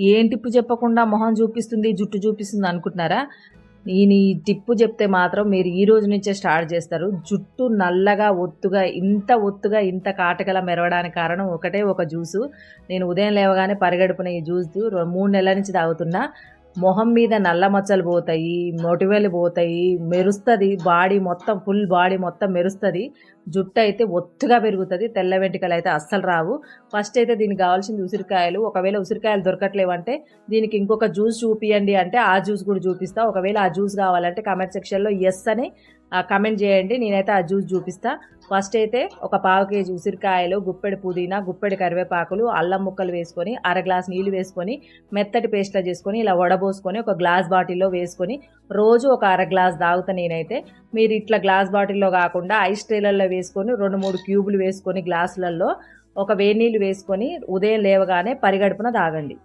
ఏం టిప్పు చెప్పకుండా మొహం చూపిస్తుంది జుట్టు చూపిస్తుంది అనుకుంటున్నారా? నేను ఈ టిప్పు చెప్తే మాత్రం మీరు ఈ రోజు నుంచే స్టార్ట్ చేస్తారు. జుట్టు నల్లగా ఒత్తుగా ఇంత ఒత్తుగా ఇంత కాటకలా మెరవడానికి కారణం ఒకటే ఒక జ్యూసు. నేను ఉదయం లేవగానే పరిగడుపున ఈ జ్యూస్ మూడు నెలల నుంచి తాగుతున్నా. మొహం మీద నల్ల మచ్చలు పోతాయి మొటివేలు పోతాయి మెరుస్తుంది బాడీ మొత్తం ఫుల్ బాడీ మొత్తం మెరుస్తుంది. జుట్టు అయితే ఒత్తుగా పెరుగుతుంది తెల్ల వెంట్రుకలు అయితే అస్సలు రావు. ఫస్ట్ అయితే దీనికి కావాల్సింది ఉసిరికాయలు. ఒకవేళ ఉసిరికాయలు దొరకట్లేవంటే దీనికి ఇంకొక జ్యూస్ చూపియండి అంటే ఆ జ్యూస్ కూడా చూపిస్తా. ఒకవేళ ఆ జ్యూస్ కావాలంటే కమెంట్ సెక్షన్లో ఎస్ అని కమెంట్ చేయండి. నేనైతే ఆ జ్యూస్ చూపిస్తా. ఫస్ట్ అయితే ఒక పావు కేజీ ఉసిరికాయలు గుప్పెడు పుదీనా గుప్పెడు కరివేపాకులు అల్లం ముక్కలు వేసుకొని అర గ్లాస్ నీళ్ళు వేసుకొని మెత్తటి పేస్ట్లా చేసుకొని ఇలా వడబోసుకొని ఒక గ్లాస్ బాటిల్లో వేసుకొని రోజు ఒక అర గ్లాస్ తాగుతా నేనైతే. మీరు ఇట్లా గ్లాస్ బాటిల్లో కాకుండా ఐస్ ట్రేలల్లో వేసుకొని రెండు మూడు క్యూబులు వేసుకొని గ్లాసులలో ఒక వేడి నీళ్ళు వేసుకొని ఉదయం లేవగానే పరిగడుపున తాగండి.